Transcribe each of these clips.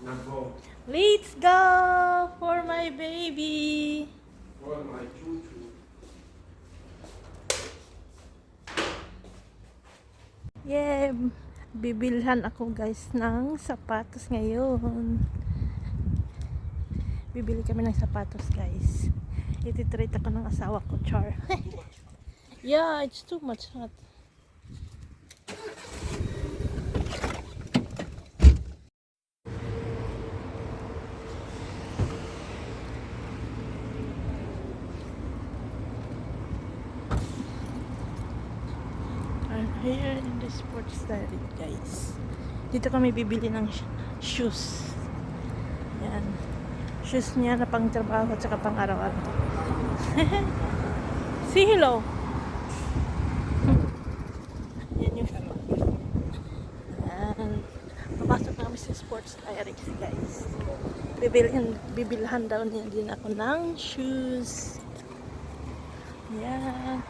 Let's go for my baby. For my choo-choo. Yeah, bibilhan ako guys ng sapatos ngayon. Bibili kami ng sapatos guys. Ititreat ako ng asawa ko, Char. yeah, it's too much hot. Here in the sports diary, guys. Dito kami bibili ng sh- shoes. Yan. Shoes niya na pang trabaho at saka pang araw-araw. Say hello. Yan yung Yan. Papasok na kami sa sports diary, guys. Bibilhan, bibilhan daw niya din ako ng shoes. Yan.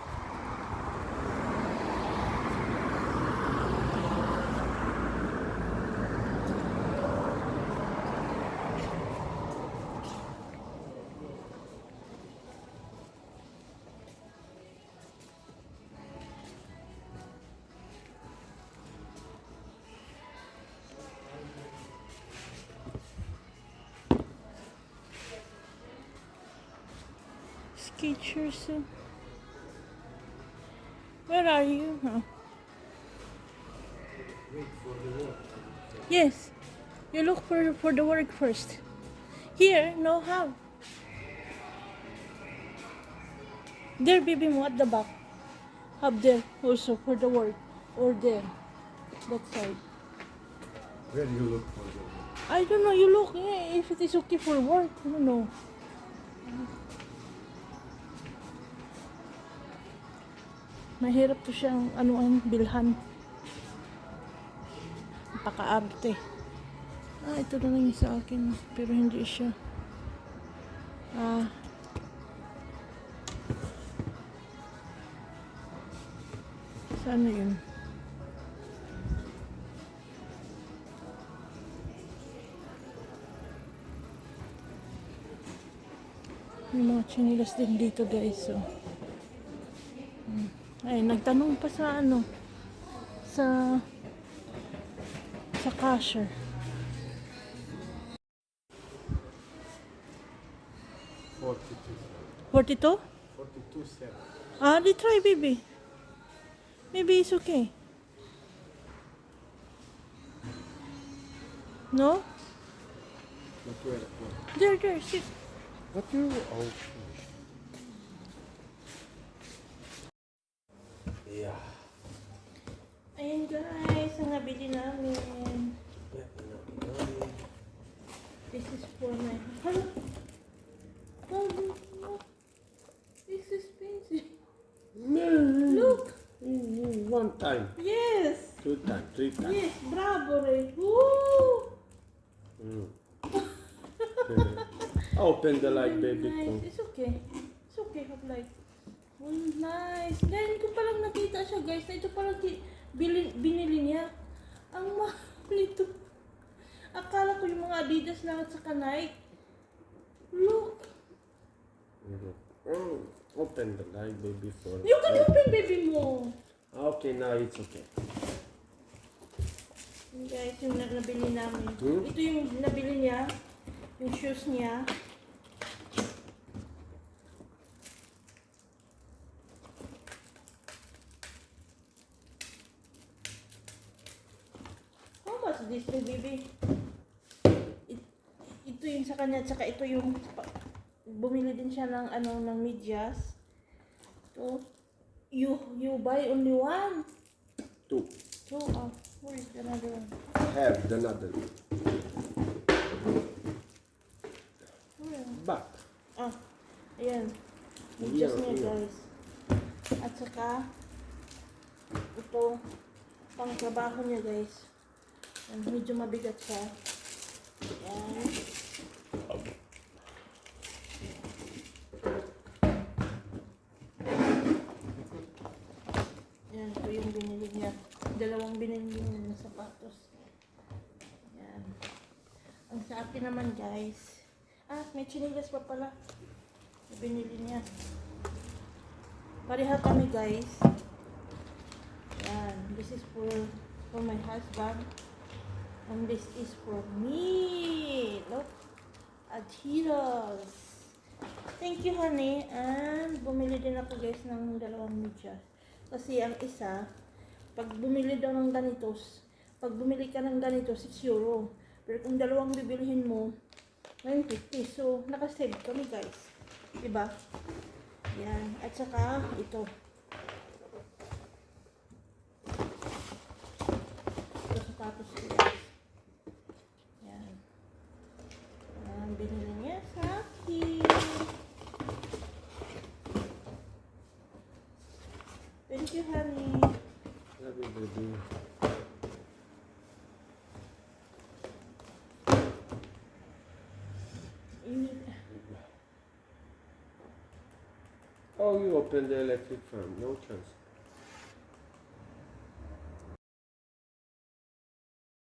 Uh, Where are you? Oh. Wait for the work. Yes. You look for for the work first. Here, no how. There, baby mo at the back. Up there also for the work. Or there. That side. Where do you look for the work? I don't know. You look eh, if it is okay for work. I don't know. Mahirap to siyang ano ang bilhan. Napakaarte. Ah, ito na lang sa akin. Pero hindi siya. Ah. Sana yun? May mga chinilas din dito guys. So. Mm. Ay, nagtanong pa sa ano sa sa cashier. Forty-two. 42? Forty-two seven. Ah, di try baby. Maybe it's okay. No? Where? where? There, there, sit. But you. Oh. Yeah. Ayun guys, ang nabili namin. This is for my... Hello? Look. It's expensive. no. Look! Mm, One time, Yes! two time, three time. Yes, bravo Ray. Woo! Mm. Open the light, baby. Nice. It's okay. It's okay, have light. Oh, nice. Dahil ko palang nakita siya, guys. Na ito palang ki- bili, binili niya. Ang mahal nito. Akala ko yung mga Adidas lang at saka Nike. Look. Mm. Open the light, baby. For You can open, baby mo. Okay, now it's okay. Guys, yung na- nabili namin. Hmm? Ito yung nabili niya. Yung shoes niya. How much this, my baby? It, ito yung sa kanya, tsaka ito yung bumili din siya ng ano ng medyas. Ito, you you buy only one. Two. So, uh, where is another one? Have the another. Where? Back. Ah, ayan. Medyas niya, guys. At saka, ito, pang trabaho niya, guys. Yan, medyo mabigat siya. Ayan. Yan, ito yung binili niya. Dalawang binili niya na sapatos. Yan. Ang Sa akin naman guys. Ah, may chinilas pa pala. Binili niya. Pareha kami guys. Yan. This is for for my husband. And this is for me. Look. Adidas. Thank you, honey. And bumili din ako guys ng dalawang medyas. Kasi ang isa, pag bumili daw ng ganitos, pag bumili ka ng ganito, 6 euro. Pero kung dalawang bibilihin mo, 950. So, nakasave kami guys. Diba? Yan. At saka, ito. Thank you, honey. Love you, baby. Oh, you opened the electric fan. No chance.